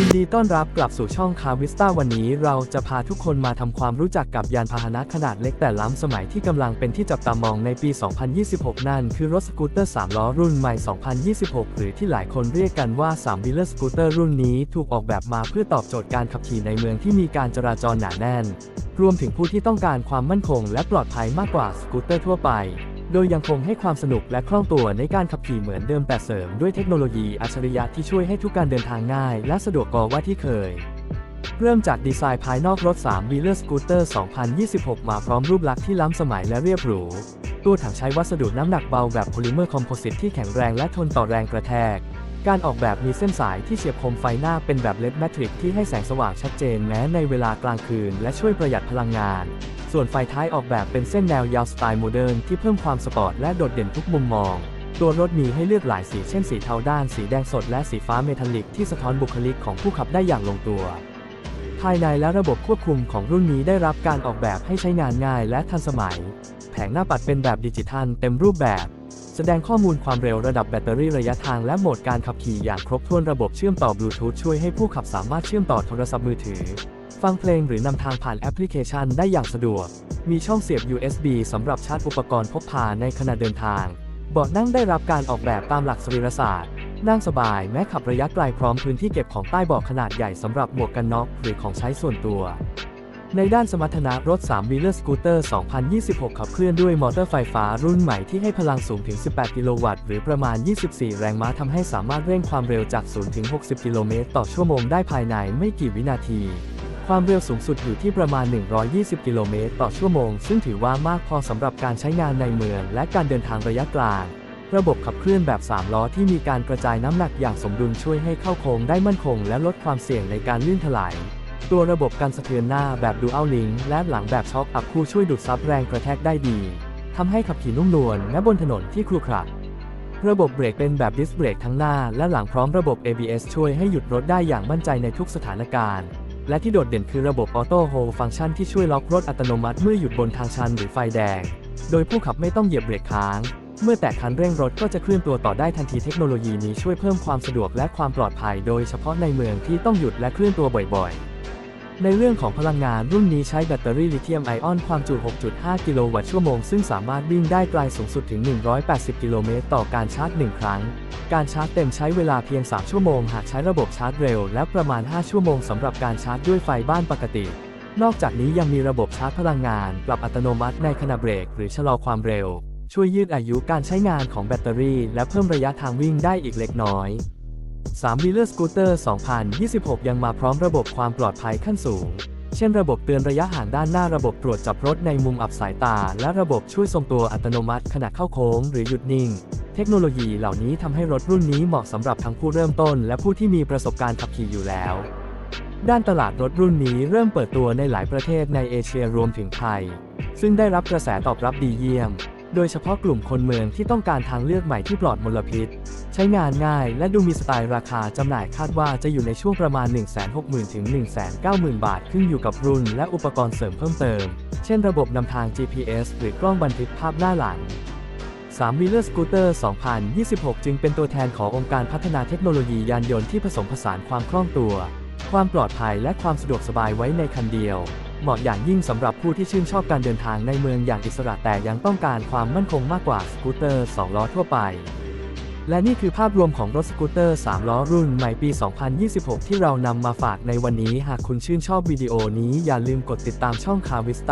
ยินดีต้อนรับกลับสู่ช่องคาวิสตาวันนี้เราจะพาทุกคนมาทำความรู้จักกับยานพาหนะขนาดเล็กแต่ล้ำสมัยที่กำลังเป็นที่จับตามองในปี 2026 นั่นคือรถสกูตเตอร์ 3 ล้อรุ่นใหม่ 2026 หรือที่หลายคนเรียกกันว่า3 w h e e l e r สกูตเตอร์รุ่นนี้ถูกออกแบบมาเพื่อตอบโจทย์การขับขี่ในเมืองที่มีการจราจรหนาแน่น รวมถึงผู้ที่ต้องการความมั่นคงและปลอดภัยมากกว่าสกูตเตอร์ทั่วไป โดยยังคงให้ความสนุกและคล่องตัวในการขับขี่เหมือนเดิมแต่เสริมด้วยเทคโนโลยีอัจฉริยะที่ช่วยให้ทุกการเดินทางง่ายและสะดวกกว่าที่เคย เริ่มจากดีไซน์ภายนอกรถ3 w h e e l e r Scooter 2026 มาพร้อมรูปลักษณ์ที่ล้ำสมัยและเรียบหรู ตัวถังใช้วัสดุน้ำหนักเบาแบบโพลิเมอร์คอมโพสิตที่แข็งแรงและทนต่อแรงกระแทกการออกแบบมีเส้นสายที่เฉียบคมไฟหน้าเป็นแบบเลดแมทริกที่ให้แสงสว่างชัดเจนแม้ในเวลากลางคืน และช่วยประหยัดพลังงาน ส่วนไฟท้ายออกแบบเป็นเส้นแนวยาวสไตล์โมเดิร์นที่เพิ่มความสปอร์ตและโดดเด่นทุกมุมมอง ตัวรถมีให้เลือกหลายสีเช่นสีเทาด้าน สีแดงสดและสีฟ้าเมทัลลิกที่สะท้อนบุคลิกของผู้ขับได้อย่างลงตัว ภายในและระบบควบคุมของรุ่นนี้ได้รับการออกแบบให้ใช้งานง่ายและทันสมัย แผงหน้าปัดเป็นแบบดิจิทัลเต็มรูปแบบ แสดงข้อมูลความเร็วระดับแบตเตอรี่ระยะทางและโหมดการขับขี่อย่างครบถ้วนระบบเชื่อมต่อบลูทูธช่วยให้ผู้ขับสามารถเชื่อมต่อโทรศัพท์มือถือ ฟังเพลงหรือนำทางผ่านแอปพลิเคชันได้อย่างสะดวก มีช่องเสียบ USB สำหรับชาร์จอุปกรณ์พกพาในขณะเดินทาง เบาะนั่งได้รับการออกแบบตามหลักสรีรศาสตร์ นั่งสบายแม้ขับระยะไกลพร้อมพื้นที่เก็บของใต้เบาะขนาดใหญ่สำหรับหมวกกันน็อกหรือของใช้ส่วนตัว ในด้านสมรรถนะรถ3 w h e e l e r Scooter 2026 ขับเคลื่อนด้วยมอเตอร์ไฟฟ้ารุ่นใหม่ที่ให้พลังสูงถึง 18 กิโลวัตต์ หรือประมาณ 24 แรงม้าทำให้สามารถเร่งความเร็วจาก 0 ถึง 60 กิโลเมตรต่อชั่วโมงได้ภายในไม่กี่วินาที ความเร็วสูงสุดอยู่ที่ประมาณ 120 กิโลเมตรต่อชั่วโมง ซึ่งถือว่ามากพอสำหรับการใช้งานในเมืองและการเดินทางระยะกลาง ระบบขับเคลื่อนแบบ 3 ล้อที่มีการกระจายน้ำหนักอย่างสมดุลช่วยให้เข้าโค้งได้มั่นคง และลดความเสี่ยงในการลื่นถลาย ตัวระบบการสะเทือนหน้าแบบ Dual Link และหลังแบบช็อคอัพคู่ช่วยดูดซับแรงกระแทกได้ดีทำให้ขับขี่นุ่มนวลแม้บนถนนที่ครุขระระบบเบรกเป็นแบบดิสเบรกทั้งหน้าและหลังพร้อมระบบ ABS ช่วยให้หยุดรถได้อย่างมั่นใจในทุกสถานการณ์ และที่โดดเด่นคือระบบออโต้โฮฟังก์ชันที่ช่วยล็อกรถอัตโนมัติเมื่อหยุดบนทางชันหรือไฟแดง โดยผู้ขับไม่ต้องเหยียบเบรกค้าง เมื่อแตะคันเร่งรถก็จะเคลื่อนตัวต่อได้ทันทีเทคโนโลยีนี้ช่วยเพิ่มความสะดวกและความปลอดภัย โดยเฉพาะในเมืองที่ต้องหยุดและเคลื่อนตัวบ่อยๆ ในเรื่องของพลังงานรุ่นนี้ใช้แบตเตอรี่ลิเธียมไอออนความจุ 6.5 กิโลวัตต์ชั่วโมง ซึ่งสามารถวิ่งได้ไกลสูงสุดถึง 180 กิโลเมตรต่อการชาร์จ 1 ครั้ง การชาร์จเต็มใช้เวลาเพียง 3 ชั่วโมง หากใช้ระบบชาร์จเร็ว และประมาณ 5 ชั่วโมงสำหรับการชาร์จด้วยไฟบ้านปกติ นอกจากนี้ยังมีระบบชาร์จพลังงาน ปรับอัตโนมัติในขณะเบรก หรือชะลอความเร็ว ช่วยยืดอายุการใช้งานของแบตเตอรี่ และเพิ่มระยะทางวิ่งได้อีกเล็กน้อย 3 w h e e l e r Scooter 2026 ยังมาพร้อมระบบความปลอดภัยขั้นสูง เช่นระบบเตือนระยะห่างด้านหน้าระบบตรวจจับรถในมุมอับสายตา และระบบช่วยทรงตัวอัตโนมัติขณะเข้าโค้งหรือหยุดนิ่ง เทคโนโลยีเหล่านี้ทำให้รถรุ่นนี้เหมาะสำหรับทั้งผู้เริ่มต้น และผู้ที่มีประสบการณ์ขับขี่อยู่แล้ว ด้านตลาดรถรุ่นนี้เริ่มเปิดตัวในหลายประเทศในเอเชียรวมถึงไทย ซึ่งได้รับกระแสตอบรับดีเยี่ยม โดยเฉพาะกลุ่มคนเมืองที่ต้องการทางเลือกใหม่ที่ปลอดมลพิษ ใช้งานง่ายและดูมีสไตล์ราคาจำหน่ายคาดว่าจะอยู่ในช่วงประมาณ 160,000ถึง190,000 บาท ขึ้นอยู่กับรุ่นและอุปกรณ์เสริมเพิ่มเติม เช่นระบบนำทาง GPS หรือกล้องบันทึกภาพหน้าหลัง3 w h e e l e r Scooter 2026 จึงเป็นตัวแทนขององค์การพัฒนาเทคโนโลยียานยนต์ที่ผสมผสานความคล่องตัว ความปลอดภัยและความสะดวกสบายไว้ในคันเดียว เหมาะอย่างยิ่งสำหรับผู้ที่ชื่นชอบการเดินทางในเมืองอย่างอิสระแต่ยังต้องการความมั่นคงมากกว่าสกูตเตอร์ 2 ล้อทั่วไป และนี่คือภาพรวมของรถสกูตเตอร์ 3 ล้อรุ่นใหม่ปี 2026 ที่เรานำมาฝากในวันนี้ หากคุณชื่นชอบวิดีโอนี้อย่าลืมกดติดตามช่องคาวิสตา